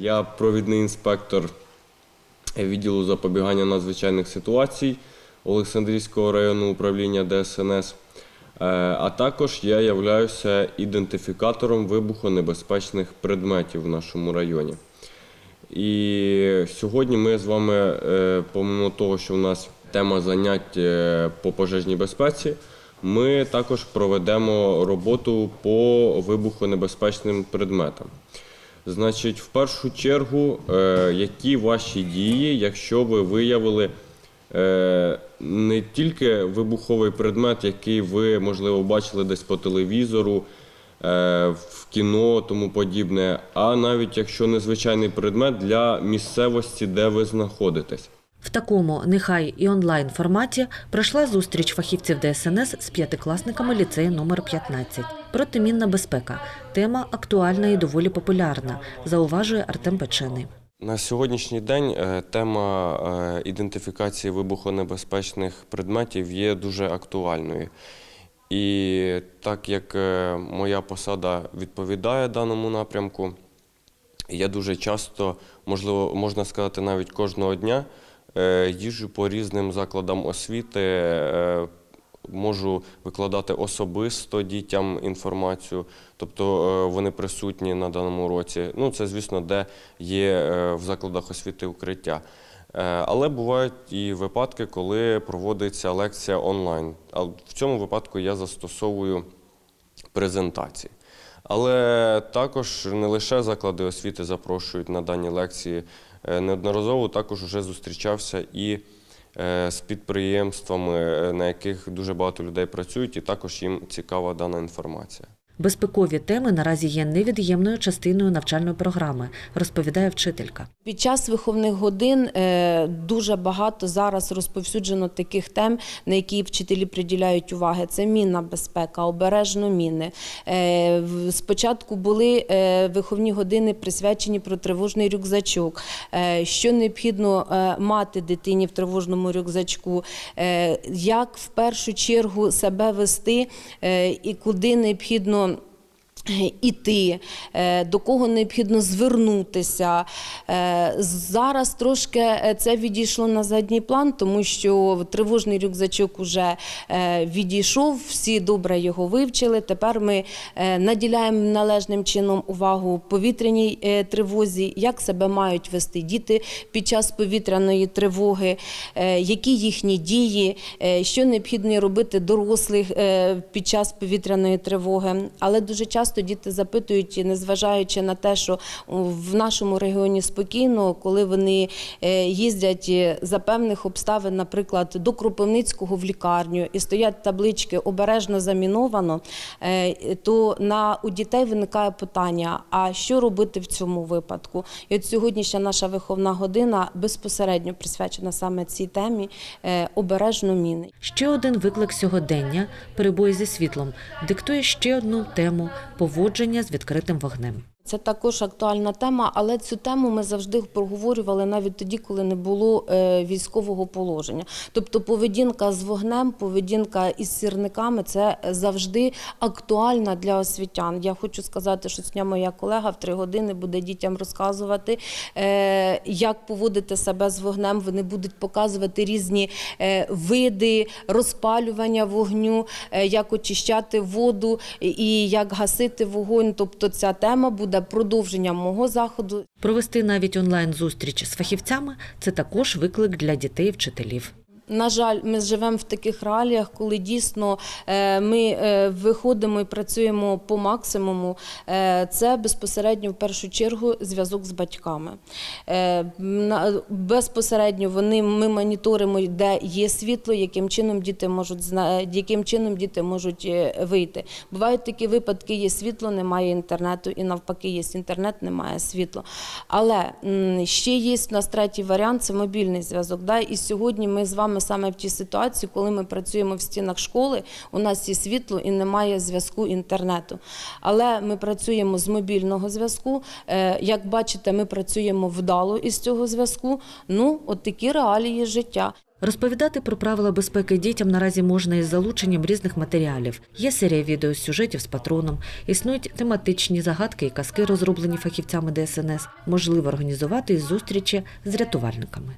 Я провідний інспектор відділу запобігання надзвичайних ситуацій Олександрійського районного управління ДСНС. Е, А також я являюся ідентифікатором вибухонебезпечних предметів в нашому районі. І сьогодні ми з вами, е, помимо того, що в нас тема занять е, по пожежній безпеці, ми також проведемо роботу по вибухонебезпечним предметам. Значить, в першу чергу, е, які ваші дії, якщо ви виявили е, не тільки вибуховий предмет, який ви, можливо, бачили десь по телевізору, е, в кіно, тому подібне, а навіть якщо незвичайний предмет для місцевості, де ви знаходитесь. В такому нехай і онлайн форматі пройшла зустріч фахівців ДСНС з п'ятикласниками ліцею номер 15. Протимінна безпека тема актуальна і доволі популярна, зауважує Артем Печений. На сьогоднішній день е, тема е, ідентифікації вибухонебезпечних предметів є дуже актуальною. І так як е, моя посада відповідає даному напрямку, я дуже часто, можливо, можна сказати, навіть кожного дня їжджу по різним закладам освіти, е, можу викладати особисто дітям інформацію, тобто е, вони присутні на даному році. Ну, це, звісно, де є е, в закладах освіти укриття. Е, Але бувають і випадки, коли проводиться лекція онлайн. А в цьому випадку я застосовую презентації. Але також не лише заклади освіти запрошують на дані лекції. Е, Неодноразово також вже зустрічався і е, з підприємствами, е, на яких дуже багато людей працюють, і також їм цікава дана інформація. Безпекові теми наразі є невід'ємною частиною навчальної програми, розповідає вчителька. Під час виховних годин е, дуже багато зараз розповсюджено таких тем, на які вчителі приділяють уваги. Це мінна безпека, обережно міни. Е, Спочатку були е, виховні години присвячені про тривожний рюкзачок. Що необхідно мати дитині в тривожному рюкзачку, як в першу чергу себе вести і куди необхідно. Іти, е, до кого необхідно звернутися. Е, Зараз трошки е, це відійшло на задній план, тому що тривожний рюкзачок уже е, відійшов, всі добре його вивчили. Тепер ми наділяємо належним чином увагу повітряній тривозі, як себе мають вести діти під час повітряної тривоги, які їхні дії, що необхідно робити дорослих під час повітряної тривоги. Але дуже часто діти запитують, незважаючи на те, що в нашому регіоні спокійно, коли вони е, їздять е, за певних обставин, наприклад, до Кропивницького в лікарню і стоять таблички обережно заміновано, е, то на у дітей виникає питання: а що робити в цьому випадку? І от сьогоднішня наша виховна година безпосередньо присвячена саме цій темі обережно міни. Ще один виклик сьогодення перебої зі світлом диктує ще одну тему поводження з відкритим вогнем. Це також актуальна тема, але цю тему ми завжди проговорювали навіть тоді, коли не було е, військового положення. Тобто поведінка з вогнем, поведінка із сірниками це завжди актуальна для освітян. Я хочу сказати, що сьогодні моя колега в три години буде дітям розказувати, е, як поводити себе з вогнем. Вони будуть показувати різні е, види розпалювання вогню, як очищати воду і як гасити вогонь. Тобто ця тема буде продовженням мого заходу. Провести навіть онлайн зустріч з фахівцями це також виклик для дітей вчителів. На жаль, ми живемо в таких реаліях, коли дійсно е, ми е, виходимо і працюємо по максимуму. Е, Це безпосередньо в першу чергу зв'язок з батьками. Безпосередньо вони ми моніторимо, де є світло, яким чином діти можуть яким чином діти можуть вийти. Бувають такі випадки: є світло, немає інтернету, і навпаки, є інтернет, немає світла. Але ще є у нас третій варіант це мобільний зв'язок. І сьогодні ми з вами саме в тій ситуації, коли ми працюємо в стінах школи, у нас є світло і немає зв'язку інтернету. Але ми працюємо з мобільного зв'язку. Е, Як бачите, ми працюємо вдало із цього зв'язку. Ну, от такі реалії життя. Розповідати про правила безпеки дітям наразі можна із залученням різних матеріалів. Є серія відеосюжетів з патроном, існують тематичні загадки і казки, розроблені фахівцями ДСНС. Можливо організувати і зустрічі з рятувальниками.